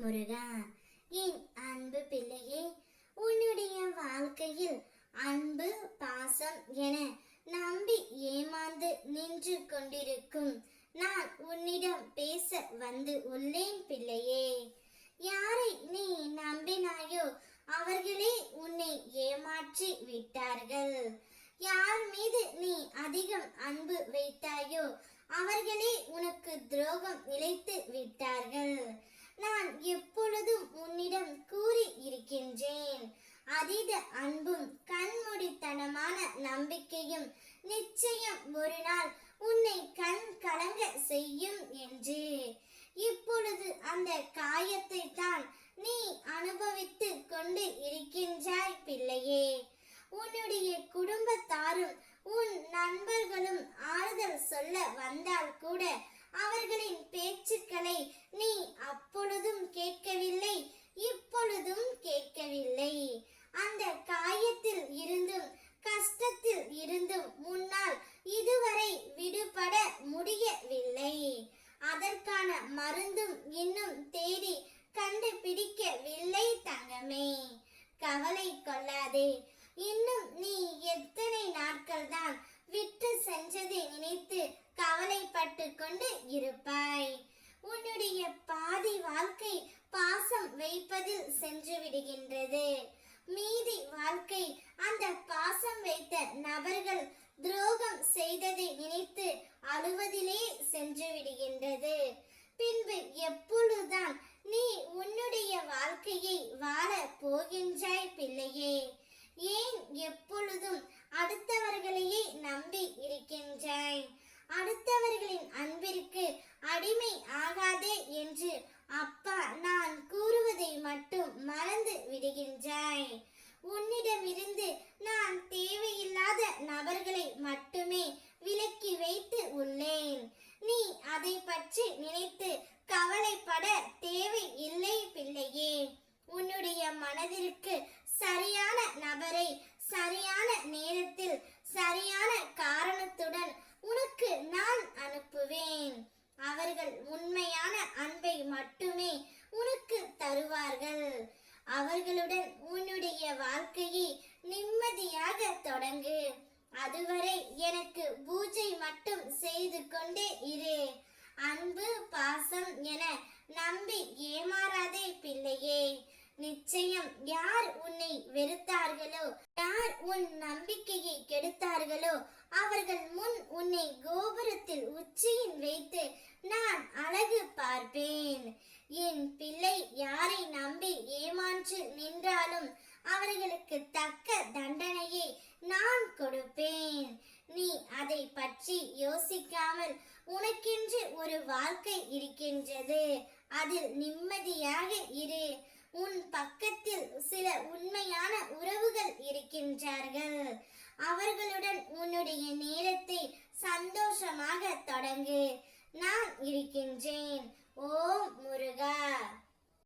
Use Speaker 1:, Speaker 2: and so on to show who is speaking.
Speaker 1: முருகா என் அன்பு பிள்ளையே உன்னுடைய வாழ்க்கையில் அன்பு பாசம் என நம்பி ஏமாந்து நின்று கொண்டிருக்கும் நான் உன்னிடம் பேச வந்து உள்ளேன் பிள்ளையே. யாரை நீ நம்பினாயோ அவர்களே உன்னை ஏமாற்றி விட்டார்கள். யார் மீது நீ அதிகம் அன்பு வைத்தாயோ அவர்களே உனக்கு துரோகம் இழைத்து விட்டார்கள். நான் எப்பொழுதும் உன்னிடம் கூறி இருக்கின்றேன். அதீத அன்பும் கண்மூடித்தனமான நம்பிக்கையும் நிச்சயம் ஒரு நாள் உன்னை கண் கலங்க செய்யும் என்று. இப்பொழுது அந்த காயத்தை தான் நீ அனுபவித்து கொண்டு இருக்கின்றாய் பிள்ளையே. உன்னுடைய குடும்பத்தாரும் உன் நண்பர்களும் ஆறுதல் சொல்ல வந்தால் கூட அவர்களின் பேச்சுக்களை நீ அப் அதற்கான மருந்தும் இன்னும் தேடி கண்டுபிடிக்கவில்லை தங்கமே. கவலை கொள்ளாதே. இன்னும் நீ எத்தனை நாட்கள் தான் விட்டு சென்றதை நினைத்து கவலைப்பட்டு கொண்டு இருப்பாய்? உன்னுடைய பாதி வாழ்க்கை பாசம் வைப்பதில் சென்று விடுகின்றது. மீதி வாழ்க்கை அந்த பாசம் வைத்த நபர்கள் துரோகம் செய்தது அழுவதிலே சென்று விடுகின்றது. பின்பு எப்பொழுதுதான் நீ உன்னுடைய வாழ்க்கையை வாழ போகின்றாய் பிள்ளையே. ஏன் எப்பொழுதும் அடுத்தவர்களையே நம்பி இருக்கின்றாய் அடுத்தவர்களின் அன்பிற்கு அடிமை ஆகாதே என்று அப்பா நான் கூறுவதை மட்டும் மறந்து விடுகின்றாய் உன்னிடமிருந்து நான் தேவையில்லாத நபர்களை மட்டுமே விலக்கி வைத்து உள்ளேன் நீ அதை பற்றி நினைத்து கவலைப்பட தேவை இல்லை பிள்ளையே. உன்னுடைய மனதிற்கு சரியான நபரை சரியான நேரத்தில் சரியான காரணத்துடன் உனக்கு நான் அனுப்புவேன். அவர்கள் உண்மையான அன்பை மட்டுமே உனக்கு தருவார்கள். அவர்களுடன் உன்னுடைய வாழ்க்கையை நிம்மதியாக தொடங்கு. அதுவரை எனக்கு பூஜை மட்டும் செய்து கொண்டே இரு. அன்பு பாசம் என நம்பி ஏமாறாதே பிள்ளையே. நிச்சயம் யார் உன்னை வெறுத்தார்களோ யார் உன் நம்பிக்கையை கெடுத்தார்களோ அவர்கள் முன் உன்னை கோபுரத்தில் உச்சியில் வைத்து நான் அழகு பார்ப்பேன். என் பிள்ளை யாரை நம்பி ஏமாற்று நின்றாலும் அவர்களுக்கு தக்க என்று ஒரு வாழ்க்கை இருக்கின்றது. அதில் நிம்மதியாக இரு. உன் பக்கத்தில் சில உண்மையான உறவுகள் இருக்கின்றார்கள். அவர்களுடன் உன்னுடைய நேரத்தை சந்தோஷமாக தொடங்கு. நான் இருக்கின்றேன்.